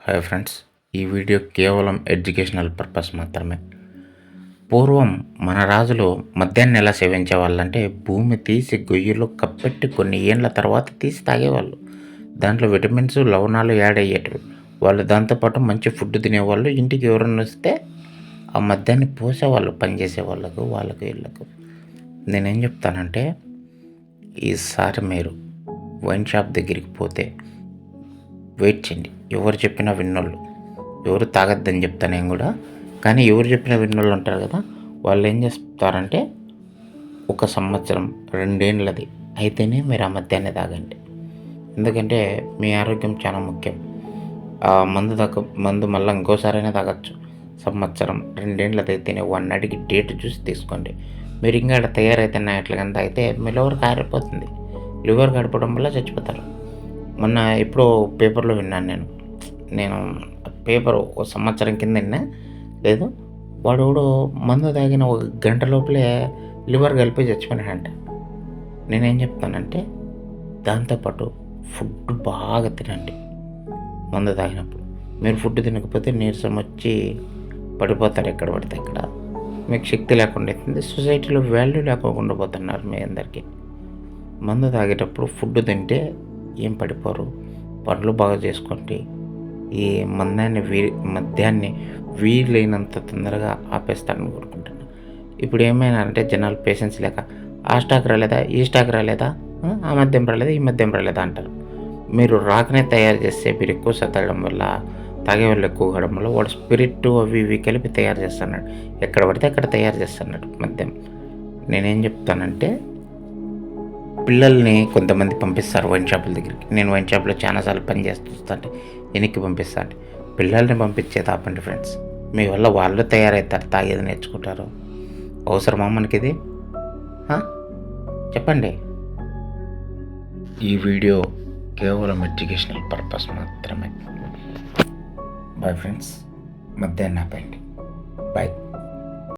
Hi friends ఈ video కేవలం educational purpose మాత్రమే. పూర్వం మన రాజులు మద్యాన్ని ఎలా సేవించే వాళ్ళంటే భూమి తీసి గొయ్యిలో కప్పెట్టి కొన్ని ఏండ్ల తర్వాత తీసి తాగేవాళ్ళు. దాంట్లో విటమిన్స్ లవణాలు యాడ్ అయ్యేటివి. వాళ్ళు దాంతోపాటు మంచి ఫుడ్ తినేవాళ్ళు. ఇంటికి ఎవరన్నా వస్తే ఆ మద్యాన్ని పోసేవాళ్ళు పనిచేసే వాళ్ళకు వాళ్ళకు వీళ్ళకు. నేనేం చెప్తానంటే ఈసారి మీరు వైన్ షాప్ దగ్గరికి పోతే వెయిట్ చేయండి. ఎవరు చెప్పినా విన్నోళ్ళు. ఎవరు తాగొద్దని చెప్తా నేను కూడా. కానీ ఎవరు చెప్పిన విన్నోళ్ళు ఉంటారు కదా వాళ్ళు ఏం చేస్తారంటే ఒక సంవత్సరం రెండేళ్ళది అయితేనే మీరు ఆ మధ్యాహ్నం తాగండి. ఎందుకంటే మీ ఆరోగ్యం చాలా ముఖ్యం. ఆ మందు తగ్గ మందు మళ్ళీ ఇంకోసారైనా తాగొచ్చు. సంవత్సరం రెండేళ్ళది అయితేనే వన్ అడిగి డేట్ చూసి తీసుకోండి. మీరు ఇంకా ఇక్కడ తయారైతే ఎట్లా కానీ తాగితే మీ లివర్ కారిపోతుంది. లివర్ కారిపోవడం వల్ల చచ్చిపోతారు. మొన్న ఎప్పుడో పేపర్లో విన్నాను నేను. నేను పేపర్ ఒక సంవత్సరం కింద విన్నా. లేదు వాడు కూడా మందు తాగిన ఒక గంట లోపలే లివర్ కలిపి చచ్చిపోయినాడంట. నేనేం చెప్తానంటే దాంతోపాటు ఫుడ్ బాగా తినండి మందు తాగినప్పుడు. మీరు ఫుడ్ తినకపోతే నీరసం వచ్చి పడిపోతారు ఎక్కడ పడితే అక్కడ. మీకు శక్తి లేకుండా అవుతుంది. సొసైటీలో వాల్యూ లేకోకుండా పోతున్నారు మీ అందరికీ. మందు తాగేటప్పుడు ఫుడ్ తింటే ఏం పడిపోరు. పనులు బాగా చేసుకోండి ఈ మందాన్ని వీ మద్యాన్ని వీలైనంత తొందరగా ఆపేస్తారని కోరుకుంటున్నాను ఇప్పుడు ఏమైనా అంటే జనాలు పేషెన్స్ లేక ఆ స్టాక్ రాలేదా? ఈ స్టాక్ రాలేదా? ఆ, మద్యం రాలేదా? ఈ మద్యం రాలేదా? అంటారు. మీరు రాకనే తయారు చేస్తే మీరు ఎక్కువ సతగడం వల్ల తాగే వాళ్ళు ఎక్కువ కావడం వల్ల వాడు స్పిరిట్ అవి ఇవి కలిపి తయారు చేస్తున్నాడు. ఎక్కడ పడితే అక్కడ తయారు చేస్తున్నాడు మద్యం. నేనేం చెప్తానంటే పిల్లల్ని కొంతమంది పంపిస్తారు వైన్ షాపుల దగ్గరికి. నేను వైన్ షాప్లో చాలాసార్లు పని చేస్తుంటే వెనక్కి పంపిస్తాను పిల్లల్ని పంపించేది ఆపండి ఫ్రెండ్స్. మీ వల్ల వాళ్ళు తయారవుతారు తాగేది నేర్చుకుంటారు. అవసరమా మనకి ఇది చెప్పండి. ఈ వీడియో కేవలం ఎడ్యుకేషనల్ పర్పస్ మాత్రమే. బాయ్ ఫ్రెండ్స్ మధ్యాహ్నం ఆపండి బాయ్